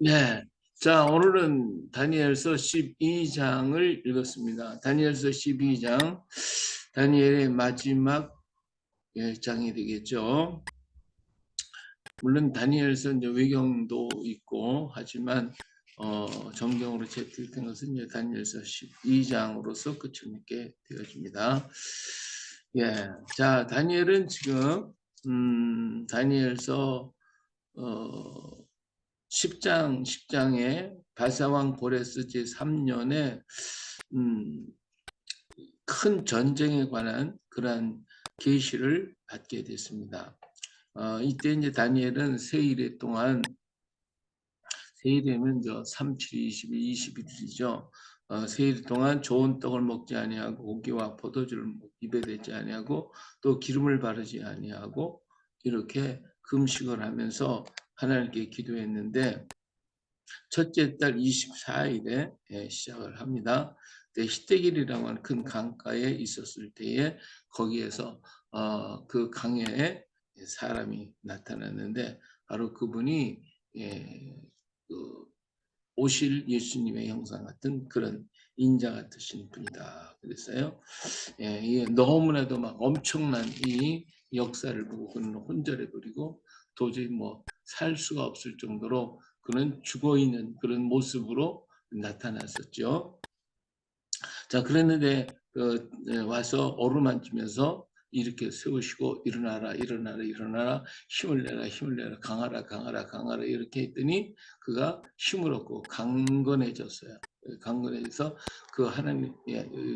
네. 자, 오늘은 다니엘서 12장을 읽었습니다. 다니엘서 12장, 다니엘의 마지막 예, 장이 되겠죠. 물론 다니엘서 이제 외경도 있고 하지만 어, 정경으로 채택된 것은 이제 다니엘서 12장으로서 끝을 맺게 되어집니다. 예, 자, 다니엘은 지금 음, 다니엘서 어, 10장 10장에 바사왕 고레스 제 3년에 음, 큰 전쟁에 관한 그러한 계시를 받게 됐습니다. 어, 이때 이제 다니엘은 세일에 동안 세일이면 저 37, 22, 21일이죠. 어, 세일 동안 좋은 떡을 먹지 아니하고 고기와 포도주를 입에 대지 아니하고 또 기름을 바르지 아니하고 이렇게 금식을 하면서 하나님께 기도했는데 첫째 달 24일에 예, 시작을 합니다. 시대길이라고 하는 큰 강가에 있었을 때에 거기에서 어, 그 강에 사람이 나타났는데 바로 그분이 예, 그 오실 예수님의 형상 같은 그런 인자 같으신 분이다 그랬어요. 예, 너무나도 막 엄청난 이 역사를 보고 그는 혼절해 버리고 도저히 뭐 살 수가 없을 정도로 그는 죽어 있는 그런 모습으로 나타났었죠. 자, 그랬는데 그 와서 오르만지면서 이렇게 세우시고 일어나라 일어나라 일어나라 힘을 내라 힘을 내라 강하라 강하라 강하라 이렇게 했더니 그가 힘을 얻고 강건해졌어요. 강건해져서 그 하나님의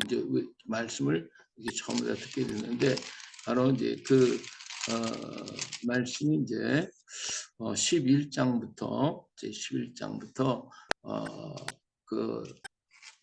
이제 말씀을 이게 처음에 듣게 됐는데 바로 이제 그 어, 말씀이 이제 어, 11장부터 이제 11장부터 어, 그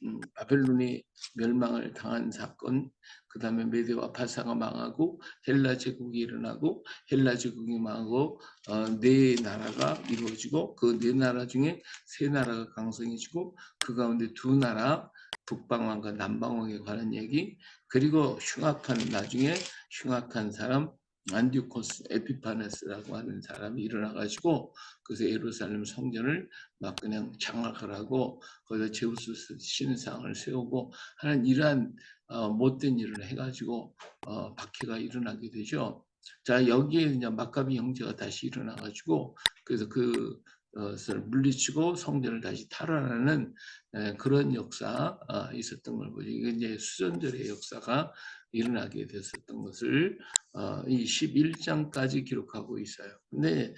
음, 바벨론이 멸망을 당한 사건, 그 다음에 메데와 파사가 망하고 헬라 제국이 일어나고 헬라 제국이 망하고 어, 네 나라가 이루어지고 그 네 나라 중에 세 나라가 강성해지고 그 가운데 두 나라 북방왕과 남방왕에 관한 얘기 그리고 흉악한 나중에 흉악한 사람 안디코스 에피파네스라고 하는 사람이 일어나가지고 그래서 예루살렘 성전을 막 그냥 장악을 하고 거기다 제우스 신상을 세우고 하는 이러한 어, 못된 일을 해가지고 어, 박해가 일어나게 되죠. 자 여기에 이제 마카비 형제가 다시 일어나가지고 그래서 그 것을 물리치고 성전을 다시 탈환하는 그런 역사 어, 있었던 걸 보죠. 이게 이제 수전절의 역사가 일어나게 됐었던 것을 어, 이 11장까지 기록하고 있어요. 근데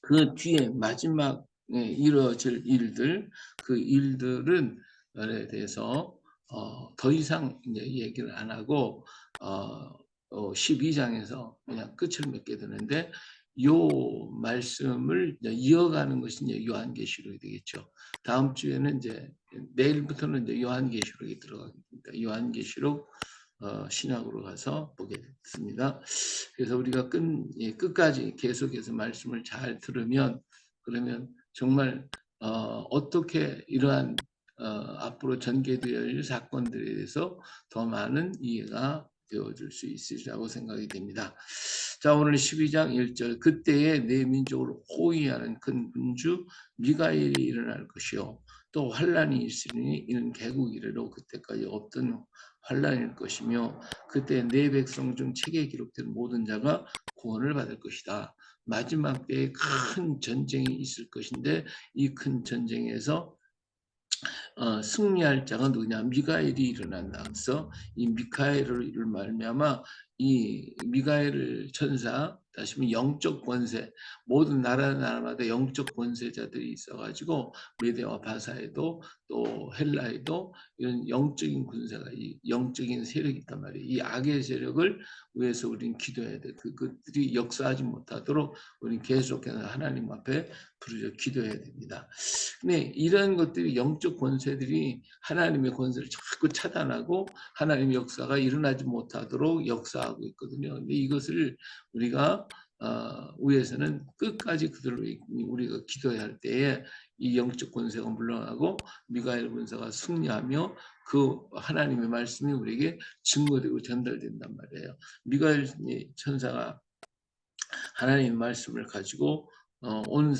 그 뒤에 마지막에 이루어질 일들, 그 일들은 에 대해서 어, 더 이상 이제 얘기를 안 하고 어, 12장에서 그냥 끝을 맺게 되는데 요 말씀을 이어가는 것이 이제 요한계시록이 되겠죠. 다음 주에는 이제 내일부터는 이제 요한계시록이 들어가겠습니다. 요한계시록 어, 신학으로 가서 보게 됐습니다. 그래서 우리가 끝, 예, 끝까지 계속해서 말씀을 잘 들으면 그러면 정말 어, 떻게 이러한 어, 앞으로 전개되어 질 사건들에 대해서 더 많은 이해가 되어줄 수 있으리라고 생각이 됩니다. 자 오늘 12장 1절 그때에 내 민족을 호위하는 큰 군주 미가엘이 일어날 것이요 또 환란이 있으니 이는 개국 이래로 그때까지 없던 환란일 것이며 그때 내 백성 중 책에 기록된 모든 자가 구원을 받을 것이다. 마지막 때에 큰 전쟁이 있을 것인데 이 큰 전쟁에서 어, 승리할 자가 누구냐 미가엘이 일어난다. 그래서 이 미카엘을 말미암아 이 미가엘 천사 다시 말 영적 권세 모든 나라 나라마다 영적 권세자들이 있어가지고 메데와 바사에도 또 헬라에도 이런 영적인 군사가 영적인 세력이 있단 말이에요. 이 악의 세력을 위해서 우리는 기도해야 돼. 그, 그들이 역사하지 못하도록 우리는 계속해서 하나님 앞에 부르짖어 기도해야 됩니다. 근데 이런 것들이 영적 권세들이 하나님의 권세를 자꾸 차단하고 하나님의 역사가 일어나지 못하도록 역사하고 있거든요. 근데 이것을 우리가 어, 위에서는 끝까지 그들을 우리가 기도해야 할 때에 이 영적 권세가 물러나고 미가엘 군사가 승리하며 그 하나님의 말씀이 우리에게 증거되고 전달된단 말이에요. 미가엘 천사가 하나님의 말씀을 가지고 어, 온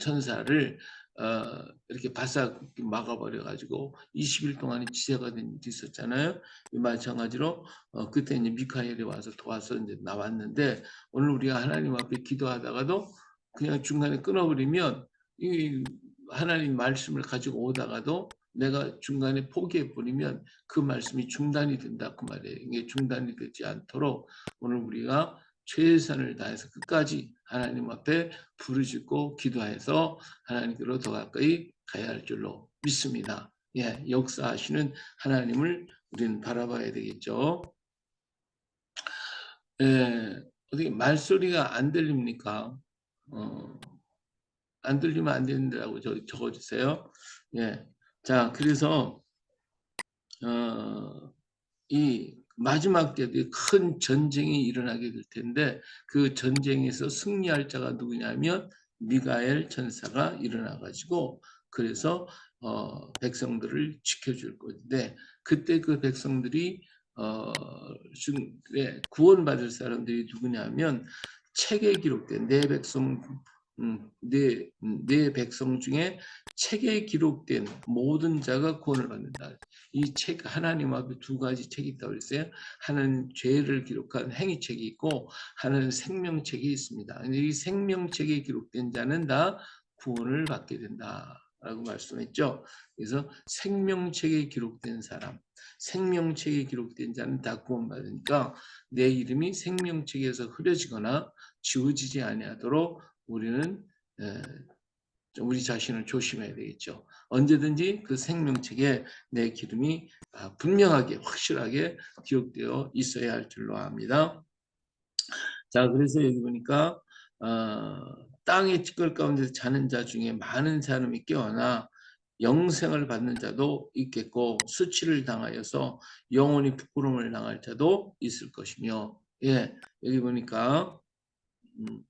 천사를 어, 이렇게 바싹 막아버려 가지고 20일 동안 지체가 된 일이 있었잖아요. 마찬가지로 어, 그때 이제 미카엘이 와서 도와서 이제 나왔는데 오늘 우리가 하나님 앞에 기도하다가도 그냥 중간에 끊어버리면 이 하나님 말씀을 가지고 오다가도 내가 중간에 포기해 버리면 그 말씀이 중단이 된다 그 말이에요. 이게 중단이 되지 않도록 오늘 우리가 최선을 다해서 끝까지 하나님 앞에 부르짖고 기도해서 하나님께로 더 가까이 가야 할 줄로 믿습니다. 예, 역사하시는 하나님을 우리는 바라봐야 되겠죠. 예, 어떻게 말소리가 안 들립니까? 어, 안 들리면 안 된다고 적어주세요. 예, 자, 그래서 어, 이 마지막 때도 큰 전쟁이 일어나게 될 텐데 그 전쟁에서 승리할 자가 누구냐면 미가엘 천사가 일어나 가지고 그래서 어, 백성들을 지켜줄 건데 그때 그 백성들이 어, 구원받을 사람들이 누구냐면 책에 기록된 내 백성 음, 내, 내 백성 중에 책에 기록된 모든 자가 구원을 받는다. 이 책 하나님 앞에 두 가지 책이 있다고 그랬어요. 하나는 죄를 기록한 행위책이 있고 하나는 생명책이 있습니다. 이 생명책에 기록된 자는 다 구원을 받게 된다 라고 말씀했죠. 그래서 생명책에 기록된 사람, 생명책에 기록된 자는 다 구원받으니까 내 이름이 생명책에서 흐려지거나 지워지지 아니하도록 우리는 우리 자신을 조심해야 되겠죠. 언제든지 그 생명책에 내 기름이 아, 분명하게 확실하게 기록되어 있어야 할 줄로 압니다. 자 그래서 여기 보니까 어, 땅의 찌끌 가운데 자는 자 중에 많은 사람이 깨어나 영생을 받는 자도 있겠고 수치를 당하여서 영원히 부끄러움을 당할 자도 있을 것이며 예 여기 보니까 음,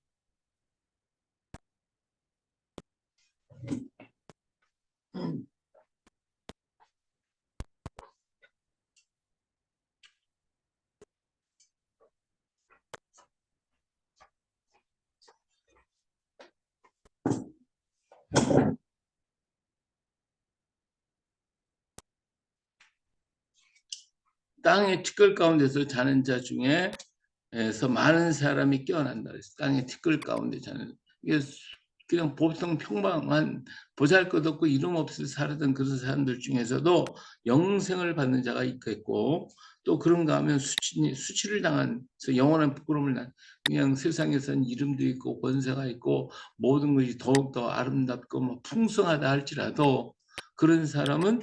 땅의 티끌 가운데서 자는 자 중에서 많은 사람이 깨어난다. 땅의 티끌 가운데 자는 이게 그냥 보통 평범한 보잘것없고 이름 없이 살았던 그런 사람들 중에서도 영생을 받는 자가 있겠고 또 그런가 하면 수치, 수치를 당한 영원한 부끄러움을 난 그냥 세상에선 이름도 있고 권세가 있고 모든 것이 더욱더 아름답고 뭐 풍성하다 할지라도 그런 사람은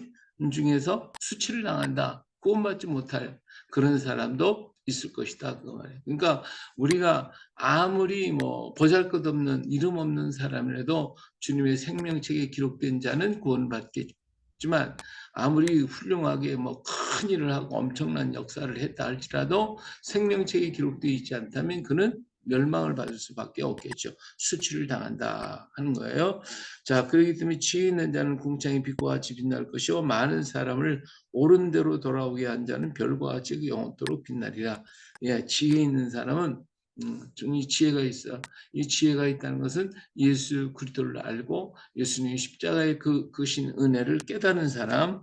중에서 수치를 당한다. 구원받지 못할 그런 사람도 있을 것이다 그 말이에요. 그러니까 우리가 아무리 뭐 보잘것없는 이름 없는 사람이라도 주님의 생명책에 기록된 자는 구원받겠지만 아무리 훌륭하게 뭐 큰 일을 하고 엄청난 역사를 했다 할지라도 생명책에 기록되어 있지 않다면 그는 멸망을 받을 수밖에 없겠죠. 수치를 당한다 하는 거예요. 자, 그렇기 때문에 지혜 있는 자는 궁창이 빛과 같이 빛날 것이요 많은 사람을 옳은 대로 돌아오게 한 자는 별과 같이 영원토록 빛나리라. 예, 지혜 있는 사람은 음, 이 지혜가 있어. 이 지혜가 있다는 것은 예수 그리스도를 알고 예수님의 십자가의 그 그신 은혜를 깨달은 사람,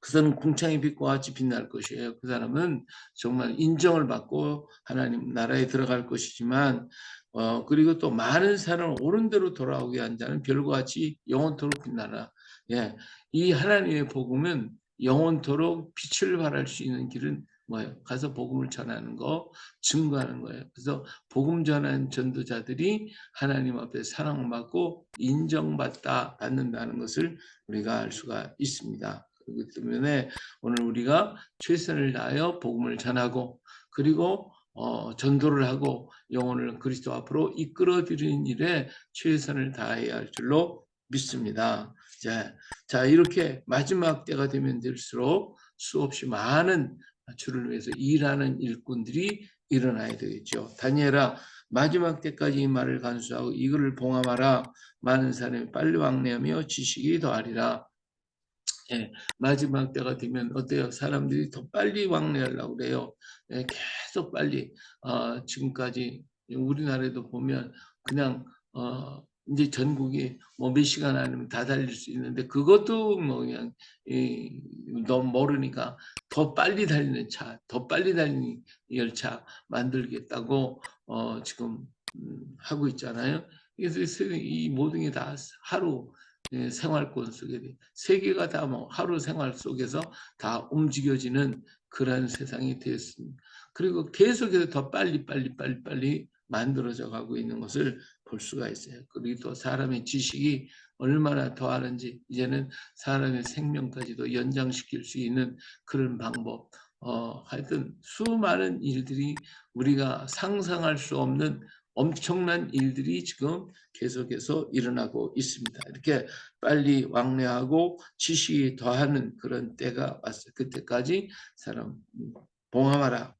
그 사람은 궁창의 빛과 같이 빛날 것이에요. 그 사람은 정말 인정을 받고 하나님 나라에 들어갈 것이지만 어, 그리고 또 많은 사람을 옳은 대로 돌아오게 한 자는 별과 같이 영원토록 빛나라. 예, 이 하나님의 복음은 영원토록 빛을 발할 수 있는 길은 뭐예요? 가서 복음을 전하는 거, 증거하는 거예요. 그래서 복음 전하는 전도자들이 하나님 앞에 사랑받고 인정받다 받는다는 것을 우리가 알 수가 있습니다. 그렇기 때문에 오늘 우리가 최선을 다하여 복음을 전하고 그리고 어, 전도를 하고 영혼을 그리스도 앞으로 이끌어 드리는 일에 최선을 다해야 할 줄로 믿습니다. 자, 자 이렇게 마지막 때가 되면 될수록 수없이 많은 주를 위해서 일하는 일꾼들이 일어나야 되겠죠. 다니엘아 마지막 때까지 이 말을 간수하고 이거를 봉함하라 많은 사람이 빨리 왕래하며 지식이 더하리라. 예, 마지막 때가 되면 어때요? 사람들이 더 빨리 왕래하려고 그래요. 예, 계속 빨리 어, 지금까지 우리나라에도 보면 그냥 어 이제 전국이 뭐 몇 시간 아니면 다 달릴 수 있는데 그것도 뭐 그냥 이, 너무 모르니까 더 빨리 달리는 차, 더 빨리 달리는 열차 만들겠다고 어 지금 음, 하고 있잖아요. 그래서 세- 이 모든 게 다 하루 예, 생활권 속에 세계가 다 뭐 하루 생활 속에서 다 움직여지는 그런 세상이 되었습니다. 그리고 계속해서 더 빨리 빨리 빨리 빨리 만들어져 가고 있는 것을 볼 수가 있어요. 그리고 또 사람의 지식이 얼마나 더 하는지 이제는 사람의 생명까지도 연장시킬 수 있는 그런 방법. 어, 하여튼 수많은 일들이 우리가 상상할 수 없는 엄청난 일들이 지금 계속해서 일어나고 있습니다. 이렇게 빨리 왕래하고 지식이 더하는 그런 때가 왔어요. 그때까지 사람 봉함하라.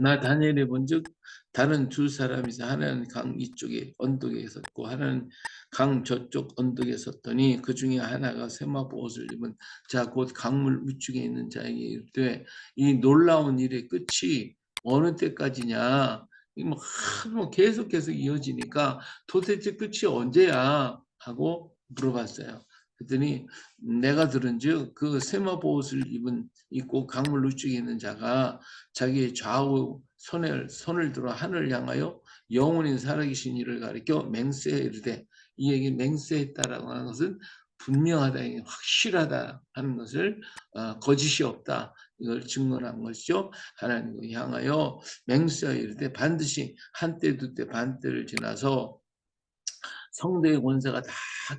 나 다니엘에 본즉 다른 두 사람이서 하나는 강 이쪽에 언덕에 섰고 하나는 강 저쪽 언덕에 섰더니 그 중에 하나가 세마포 옷을 입은 자 곧 강물 우측에 있는 자에게 이르되 이 놀라운 일의 끝이 어느 때까지냐 이 뭐 뭐 계속해서 이어지니까 도대체 끝이 언제야 하고 물어봤어요. 그랬더니 내가 들은즉 그 세마포 옷을 입은 입고 강물 우측에 있는 자가 자기의 좌우 손을 손을 들어 하늘을 향하여 영원히 살아계신 이를 가리켜 맹세에 이르되 이 얘기 맹세했다라고 하는 것은 분명하다, 확실하다 하는 것을 어, 거짓이 없다 이걸 증언한 것이죠. 하나님을 향하여 맹세에 이르되 반드시 한때 두때 반때를 지나서 성대의 권세가 다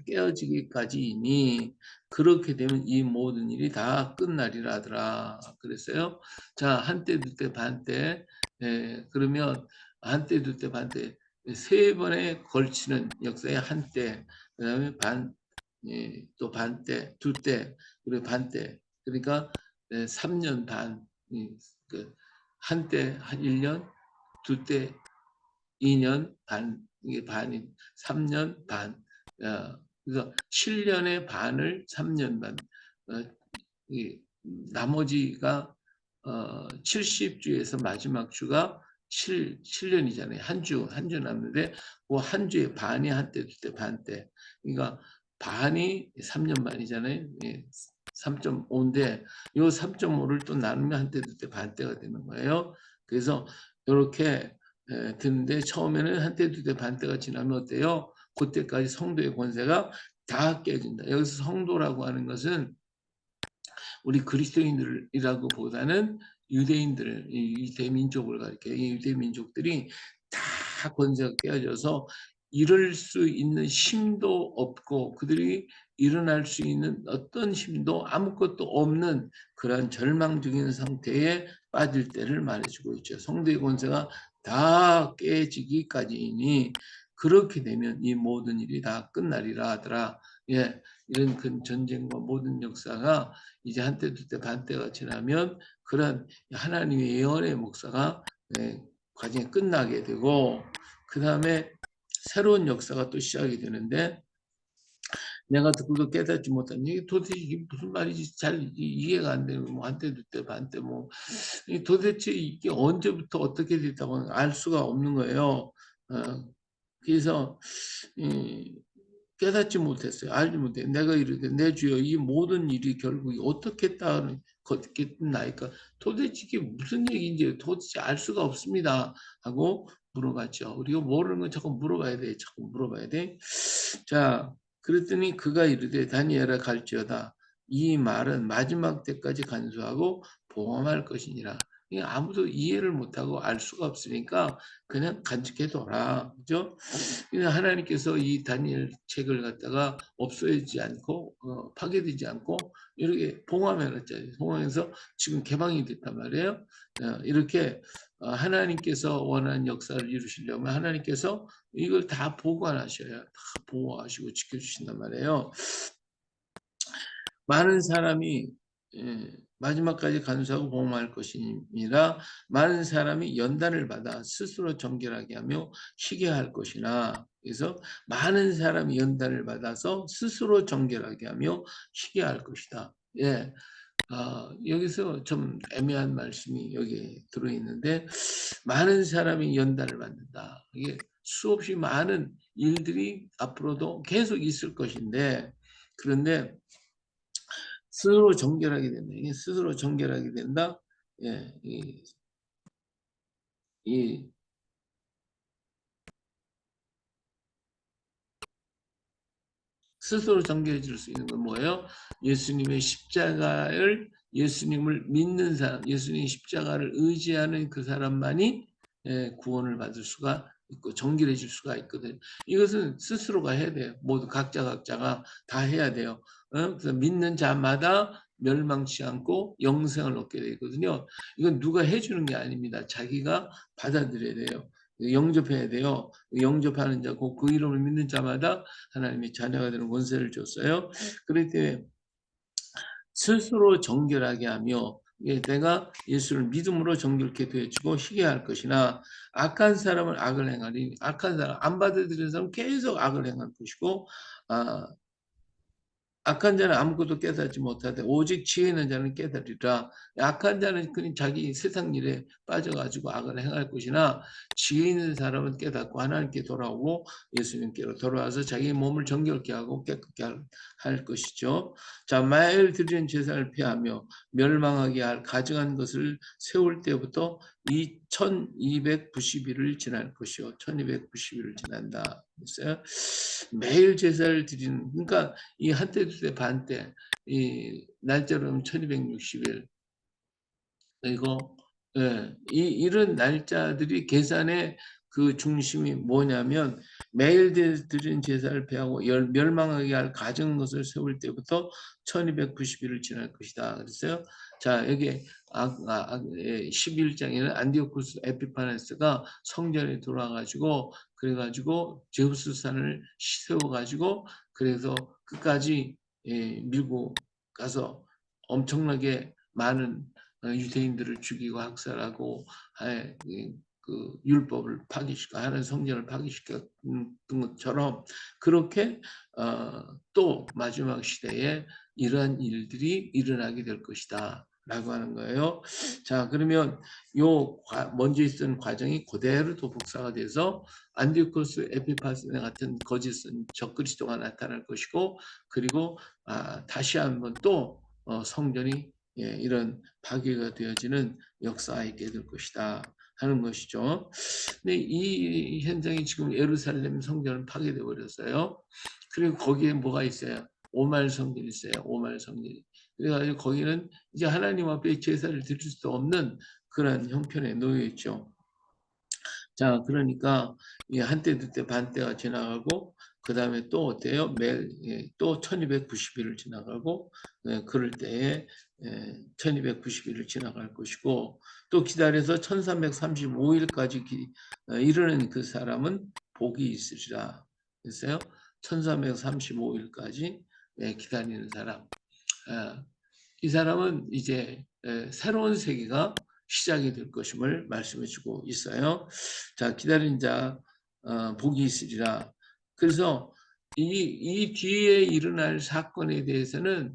깨어지기까지 이니 그렇게 되면 이 모든 일이 다 끝나리라 하더라 그랬어요. 자 한때 두때 반때 예, 그러면 한때 두때 반때 세 번에 걸치는 역사의 한때 그 다음에 반 예, 또 반때 두때 그리고 반때 그러니까 예, 3년 반그 한때 한 1년 두 때 2년 반 이게 반인 3년 반 어, 그래서 7년의 반을 3년 반 어, 이, 나머지가 어, 70주에서 마지막 주가 7, 7년이잖아요. 한 주, 한 주 남는데, 그한 주에 반이 한때, 두때, 반때. 그러니까 반이 3년 반이잖아요. 예, 3.5인데, 요 3.5를 또 나누면 한때, 두때, 반때가 되는 거예요. 그래서 이렇게 에, 드는데, 처음에는 한때, 두때, 반때가 지나면 어때요? 그때까지 성도의 권세가 다 깨진다. 여기서 성도라고 하는 것은 우리 그리스도인들이라고 보다는 유대인들, 이 유대 민족을 가리켜 이 유대 민족들이 다 권세가 깨어져서 이룰 수 있는 힘도 없고 그들이 일어날 수 있는 어떤 힘도 아무것도 없는 그런 절망적인 상태에 빠질 때를 말해주고 있죠. 성도의 권세가 다 깨지기까지이니 그렇게 되면 이 모든 일이 다 끝나리라 하더라. 예, 이런 큰 전쟁과 모든 역사가 이제 한때 두때 반때가 지나면 그런 하나님의 예언의 목사가 예, 과정이 끝나게 되고 그 다음에 새로운 역사가 또 시작이 되는데 내가 듣고도 깨닫지 못한 이게 도대체 이게 무슨 말인지 잘 이- 이해가 안 되는 뭐 한때 두때 반때 뭐이 도대체 이게 언제부터 어떻게 됐다고 알 수가 없는 거예요. 어, 그래서 이, 깨닫지 못했어요. 알지 못해. 내가 이렇게 내 주여 이 모든 일이 결국 어떻게 어떻게 나니까 도대체 이게 무슨 얘기인지 도대체 알 수가 없습니다. 하고 물어봤죠. 우리가 모르는 건 자꾸 물어봐야 돼. 자꾸 물어봐야 돼. 자, 그랬더니 그가 이르되 다니엘아 갈지어다. 이 말은 마지막 때까지 간수하고 보험할 것이니라. 이게 아무도 이해를 못하고 알 수가 없으니까 그냥 간직해둬라. 그죠? 그냥 하나님께서 이 다니엘 책을 갖다가 없어지지 않고 어, 파괴되지 않고 이렇게 봉함해놨잖아요. 봉함해서 지금 개방이 됐단 말이에요. 어, 이렇게 어, 하나님께서 원하는 역사를 이루시려면 하나님께서 이걸 다 보관하셔야 다 보호하시고 지켜주신단 말이에요. 많은 사람이 예, 마지막까지 간수하고 보험할 것이니라 많은 사람이 연단을 받아 스스로 정결하게 하며 쉬게 할 것이나 그래서 많은 사람이 연단을 받아서 스스로 정결하게 하며 쉬게 할 것이다. 예. 아, 여기서 좀 애매한 말씀이 여기 들어있는데 많은 사람이 연단을 받는다. 이게 수없이 많은 일들이 앞으로도 계속 있을 것인데 그런데 스스로 정결하게 된다. 이게 스스로 정결하게 된다. 예, 이, 이 스스로 정결해질 수 있는 건 뭐예요? 예수님의 십자가를 예수님을 믿는 사람, 예수님 십자가를 의지하는 그 사람만이 예, 구원을 받을 수가 있고 정결해질 수가 있거든요. 이것은 스스로가 해야 돼요. 모두 각자 각자가 다 해야 돼요. 어? 그래서 믿는 자마다 멸망치 않고 영생을 얻게 되거든요. 이건 누가 해주는 게 아닙니다. 자기가 받아들여야 돼요. 영접해야 돼요. 영접하는 자, 그, 그 이름을 믿는 자마다 하나님의 자녀가 되는 권세를 줬어요. 그렇기 때문에 스스로 정결하게 하며 예, 내가 예수를 믿음으로 정결케 되어주고 희게 할 것이나 악한 사람은 악을 행하니 악한 사람 안 받아들이는 사람은 계속 악을 행할 것이고 아, 악한 자는 아무것도 깨닫지 못하되 오직 지혜 있는 자는 깨달으리라. 악한 자는 그냥 자기 세상 일에 빠져가지고 악을 행할 것이나 지혜 있는 사람은 깨닫고 하나님께 돌아오고 예수님께로 돌아와서 자기 몸을 정결케 하고 깨끗게 할, 할 것이죠. 자, 마일 드리는 제사를 피하며 멸망하게 할 가증한 것을 세울 때부터 이 1290일을 지날 것이요. 1290일을 지난다. 했어요. 매일 제사를 드리는 그러니까 이 한때 두때 반때 이 날짜로는 1260일 그리고 예, 이 이런 날짜들이 계산의 그 중심이 뭐냐면 매일 드린 제사를 배하고 멸망하게 할 가정 것을 세울 때부터 1290일을 지날 것이다. 그랬어요. 자 여기 아, 아, 11장에는 예, 안디오쿠스 에피파네스가 성전에 돌아가지고 그래가지고 제우스산을 세워가지고 그래서 끝까지 예, 밀고 가서 엄청나게 많은 어, 유대인들을 죽이고 학살하고 그 율법을 파기시켜 하는 성전을 파기시켰던 것처럼 그렇게 어, 또 마지막 시대에 이러한 일들이 일어나게 될 것이다. 라고 하는 거예요. 자, 그러면 요 먼저 있던 과정이 그대로 또 복사가 돼서 안디오코스 에피파스 같은 거짓은 적그리스도가 나타날 것이고 그리고 아, 다시 한번 또 어, 성전이 예, 이런 파괴가 되어지는 역사가 있게 될 것이다 하는 것이죠. 근데 이 현장이 지금 예루살렘 성전은 파괴되어 버렸어요. 그리고 거기에 뭐가 있어요? 오말 성전이 있어요. 오말 성전이. 그래가지고 거기는 이제 하나님 앞에 제사를 드릴 수 없는 그런 형편에 놓여 있죠. 자, 그러니까 한때 두때 반때가 지나가고 그 다음에 또 어때요? 매일 예, 또 1290일을 지나가고 예, 그럴 때에 1290일을 예, 지나갈 것이고 또 기다려서 1335일까지 어, 이르는 그 사람은 복이 있으리라. 됐어요? 1335일까지 기다리는 사람. 아, 이 사람은 이제 새로운 세계가 시작이 될 것임을 말씀해 주고 있어요. 자, 기다린 자 어, 복이 있으리라. 그래서 이, 이 뒤에 일어날 사건에 대해서는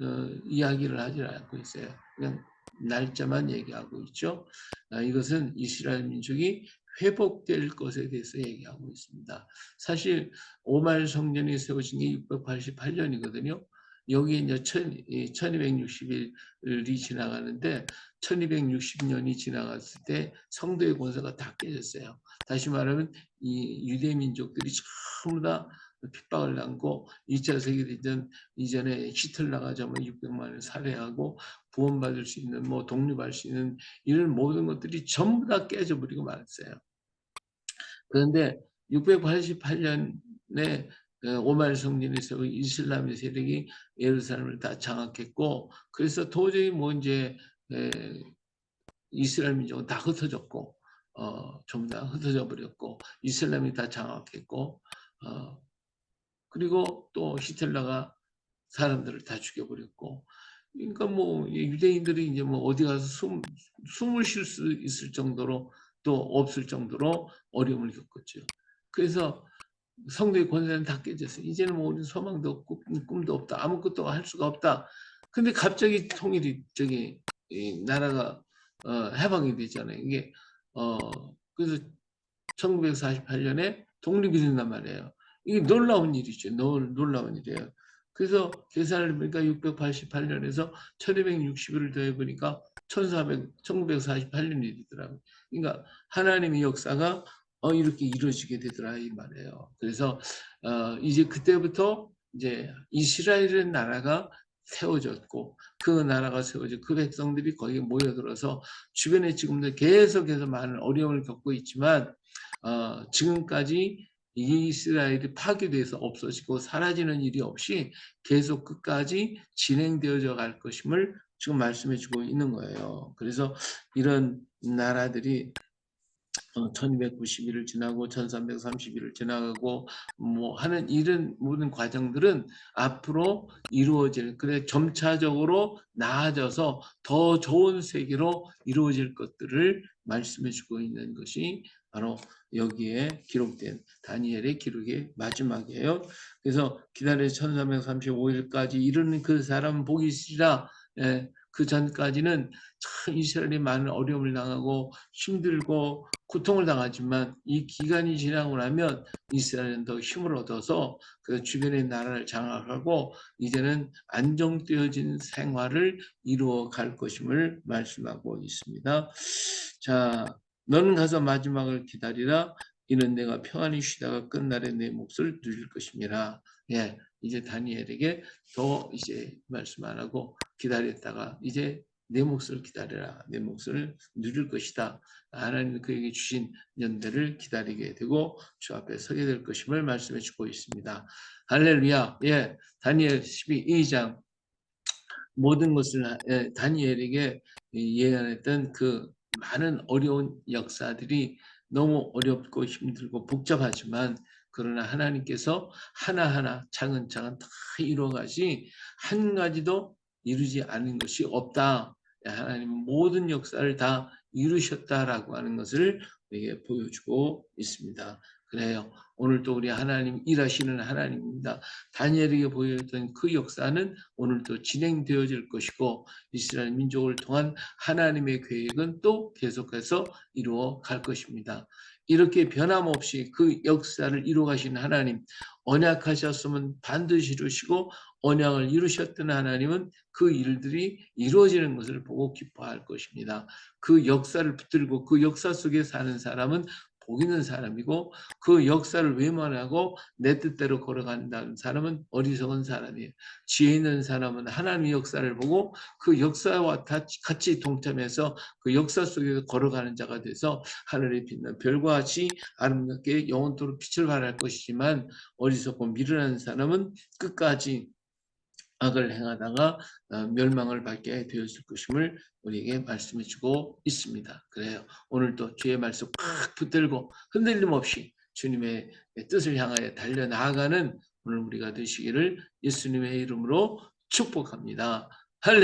어, 이야기를 하지 않고 있어요. 그냥 날짜만 얘기하고 있죠. 아, 이것은 이스라엘 민족이 회복될 것에 대해서 얘기하고 있습니다. 사실 오말 성전이 세워진 게 688년이거든요. 여기 이제 1260일이 지나가는데 1260년이 지나갔을 때 성도의 권세가 다 깨졌어요. 다시 말하면 이 유대 민족들이 전부 다 핍박을 당고 2차 세계대전 이전에 히틀러가 정말 600만을 살해하고 구원받을 수 있는 뭐 독립할 수 있는 이런 모든 것들이 전부 다 깨져버리고 말았어요. 그런데 688년에 그 오말 성전에서 이슬람의 세력이 예루살렘을 다 장악했고 그래서 도저히 뭐 이제 이스라엘 민족은 다 흩어졌고 어, 전부 다 흩어져 버렸고 이슬람이 다 장악했고 어, 그리고 또 히틀러가 사람들을 다 죽여버렸고 그러니까 뭐 유대인들이 이제 뭐 어디 가서 숨, 숨을 쉴 수 있을 정도로 또 없을 정도로 어려움을 겪었죠. 그래서 성도의 권세는 다 깨졌어요. 이제는 뭐 우리 소망도 없고 꿈도 없다. 아무것도 할 수가 없다. 근데 갑자기 통일이 저기 나라가 어, 해방이 되잖아요. 이게 어 그래서 1948년에 독립이 된단 말이에요. 이게 놀라운 일이죠. 놀, 놀라운 일이에요. 그래서 계산을 해보니까 688년에서 1260을 더해보니까 1400, 1948년이 되더라고요. 그러니까 하나님의 역사가 어, 이렇게 이루어지게 되더라 이 말이에요. 그래서 어, 이제 그때부터 이제 이스라엘의 나라가 세워졌고 그 나라가 세워져 그 백성들이 거기에 모여들어서 주변에 지금도 계속해서 많은 어려움을 겪고 있지만 어, 지금까지 이스라엘이 파괴돼서 없어지고 사라지는 일이 없이 계속 끝까지 진행되어져 갈 것임을 지금 말씀해 주고 있는 거예요. 그래서 이런 나라들이 1291을 지나고 1331을 지나가고 뭐 하는 이런 모든 과정들은 앞으로 이루어질 그래 점차적으로 나아져서 더 좋은 세계로 이루어질 것들을 말씀해 주고 있는 것이 바로 여기에 기록된 다니엘의 기록의 마지막이에요. 그래서 기다려 1335일까지 이르는 그 사람 복이 있으리라 예, 그 전까지는 참 이스라엘이 많은 어려움을 당하고 힘들고 고통을 당하지만 이 기간이 지나고 나면 이스라엘은 더 힘을 얻어서 그 주변의 나라를 장악하고 이제는 안정되어진 생활을 이루어 갈 것임을 말씀하고 있습니다. 자, 너는 가서 마지막을 기다리라. 이는 내가 평안히 쉬다가 끝날에 내 몫을 누릴 것임이라. 예, 이제 다니엘에게 더 이제 말씀 안 하고 기다렸다가 이제 내 몫을 기다려라. 내 몫을 누릴 것이다. 하나님 그에게 주신 연대를 기다리게 되고 주 앞에 서게 될 것임을 말씀해 주고 있습니다. 할렐루야. 예. 다니엘 12장 모든 것을 예, 다니엘에게 예언했던 그 많은 어려운 역사들이 너무 어렵고 힘들고 복잡하지만 그러나 하나님께서 하나하나 차근차근 다 이루어가지 한 가지도 이루지 않은 것이 없다. 하나님 모든 역사를 다 이루셨다라고 하는 것을 우리에게 보여주고 있습니다. 그래요. 오늘도 우리 하나님 일하시는 하나님입니다. 다니엘에게 보여줬던 그 역사는 오늘도 진행되어질 것이고 이스라엘 민족을 통한 하나님의 계획은 또 계속해서 이루어 갈 것입니다. 이렇게 변함없이 그 역사를 이루어 가신 하나님, 언약하셨으면 반드시 이루시고 언약을 이루셨던 하나님은 그 일들이 이루어지는 것을 보고 기뻐할 것입니다. 그 역사를 붙들고 그 역사 속에 사는 사람은 복 있는 사람이고 그 역사를 외면하고 내 뜻대로 걸어간다는 사람은 어리석은 사람이에요. 지혜 있는 사람은 하나님의 역사를 보고 그 역사와 같이 동참해서 그 역사 속에서 걸어가는 자가 돼서 하늘에 빛난 별과 같이 아름답게 영원토록 빛을 발할 것이지만 어리석고 미련한 사람은 끝까지 악을 행하다가 어, 멸망을 받게 되었을 것임을 우리에게 말씀해 주고 있습니다. 그래요. 오늘도 주의 말씀 팍 붙들고 흔들림 없이 주님의 뜻을 향하여 달려 나아가는 오늘 우리가 되시기를 예수님의 이름으로 축복합니다.